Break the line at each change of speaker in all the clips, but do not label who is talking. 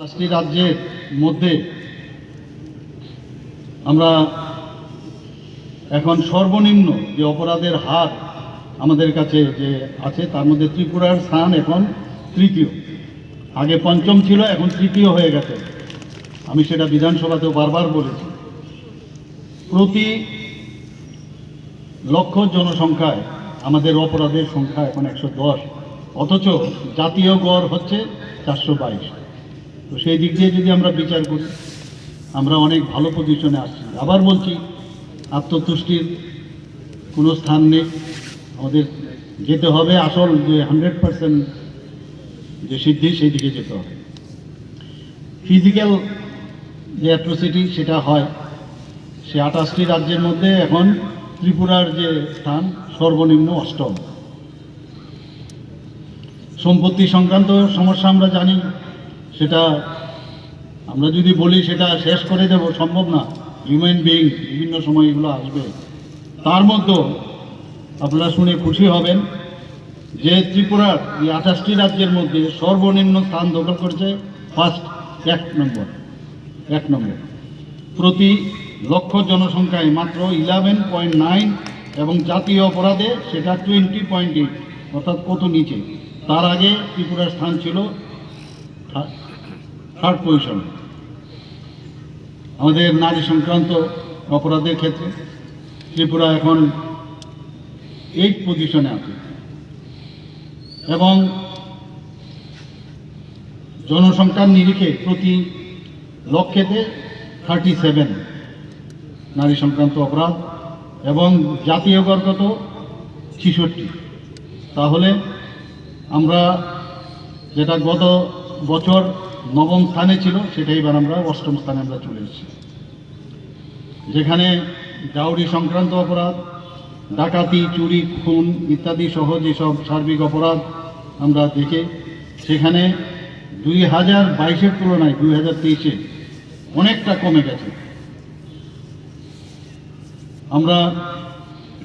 পাঁচটি রাজ্যের মধ্যে আমরা এখন সর্বনিম্ন যে অপরাধের হার আমাদের কাছে যে আছে, তার মধ্যে ত্রিপুরার স্থান এখন তৃতীয়। আগে পঞ্চম ছিল, এখন তৃতীয় হয়ে গেছে। আমি সেটা বিধানসভাতেও বারবার বলেছি। প্রতি লক্ষ জনসংখ্যায় আমাদের অপরাধের সংখ্যা এখন একশো দশ। অথচ জাতীয় গড় হচ্ছে চারশো বাইশ। তো সেই দিক দিয়ে যদি আমরা বিচার করি, আমরা অনেক ভালো পজিশনে আসছি। আবার বলছি, আত্মতুষ্টির কোনো স্থান নেই। আমাদের যেতে হবে আসল যে হান্ড্রেড পার্সেন্ট যে সিদ্ধি, সেই দিকে যেতে হবে। ফিজিক্যাল যে অ্যাট্রোসিটি সেটা হয়, সে আঠাশটি রাজ্যের মধ্যে এখন ত্রিপুরার যে স্থান, সর্বনিম্ন অষ্টম। সম্পত্তি সংক্রান্ত সমস্যা আমরা জানি সেটা আমরা যদি বলি সেটা শেষ করে দেব, সম্ভব না। হিউম্যান বিং বিভিন্ন সময় এগুলো আসবে। তার মধ্যেও আপনারা শুনে খুশি হবেন যে ত্রিপুরার এই আঠাশটি রাজ্যের মধ্যে সর্বনিম্ন স্থান দখল করছে ফার্স্ট এক নম্বর এক নম্বর। প্রতি লক্ষ জনসংখ্যায় মাত্র ইলেভেন পয়েন্ট নাইন এবং জাতীয় অপরাধে সেটা টোয়েন্টি পয়েন্ট এইট অর্থাৎ কত নিচে। তার আগে ত্রিপুরার স্থান ছিল থার্ড পজিশন। আমাদের নারী সংক্রান্ত অপরাধের ক্ষেত্রে ত্রিপুরা এখন এইট পজিশনে আছে। এবং জনসংখ্যার নিরিখে প্রতি লক্ষেতে থার্টি সেভেন নারী সংক্রান্ত অপরাধ এবং জাতীয় গড় কত ছিষট্টি। তাহলে আমরা যেটা গত বছর নবম স্থানে ছিল, সেটাই এবার আমরা অষ্টম স্থানে আমরা চলে এসেছি। যেখানে ডাউরি সংক্রান্ত অপরাধ, ডাকাতি, চুরি, খুন ইত্যাদি সহ যেসব সার্বিক অপরাধ আমরা দেখে, সেখানে দুই হাজার বাইশের তুলনায়, দুই হাজার তেইশে অনেকটা কমে গেছে। আমরা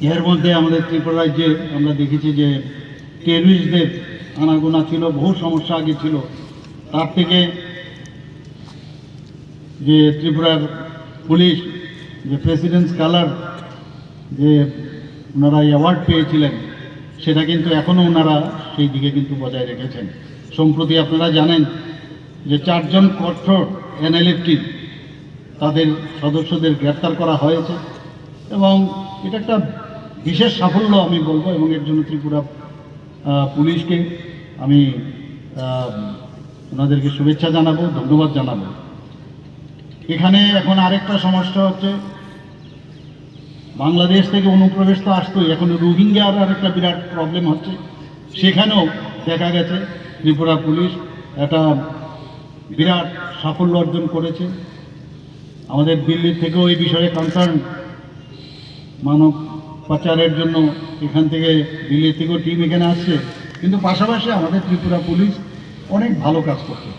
এর মধ্যে আমাদের ত্রিপুরা রাজ্যে আমরা দেখেছি যে, টেররিস্টদের আনাগোনা ছিল, বহু সমস্যা আগে ছিল। তার থেকে যে ত্রিপুরার পুলিশ, যে প্রেসিডেন্টস কালার যে ওনারা অ্যাওয়ার্ড পেয়েছিলেন, সেটা কিন্তু এখনও ওনারা সেই দিকে কিন্তু বজায় রেখেছেন। সম্প্রতি আপনারা জানেন যে চারজন কঠোর এনএলএফটি তাদের সদস্যদের গ্রেপ্তার করা হয়েছে এবং এটা একটা বিশেষ সাফল্য আমি বলব এবং এর জন্য ত্রিপুরা পুলিশকে আমি ওনাদেরকে শুভেচ্ছা জানাব, ধন্যবাদ জানাব। এখানে এখন আরেকটা সমস্যা হচ্ছে, বাংলাদেশ থেকে অনুপ্রবেশ তো আসতোই, এখন রোহিঙ্গার আর একটা বিরাট প্রবলেম হচ্ছে। সেখানেও দেখা গেছে, ত্রিপুরা পুলিশ একটা বিরাট সাফল্য অর্জন করেছে। আমাদের দিল্লির থেকেও এই বিষয়ে কনসার্ন মানব পাচারের জন্য এখান থেকে দিল্লি থেকেও টিম এখানে আসছে। কিন্তু পাশাপাশি আমাদের ত্রিপুরা পুলিশ অনেক ভালো কাজ করছে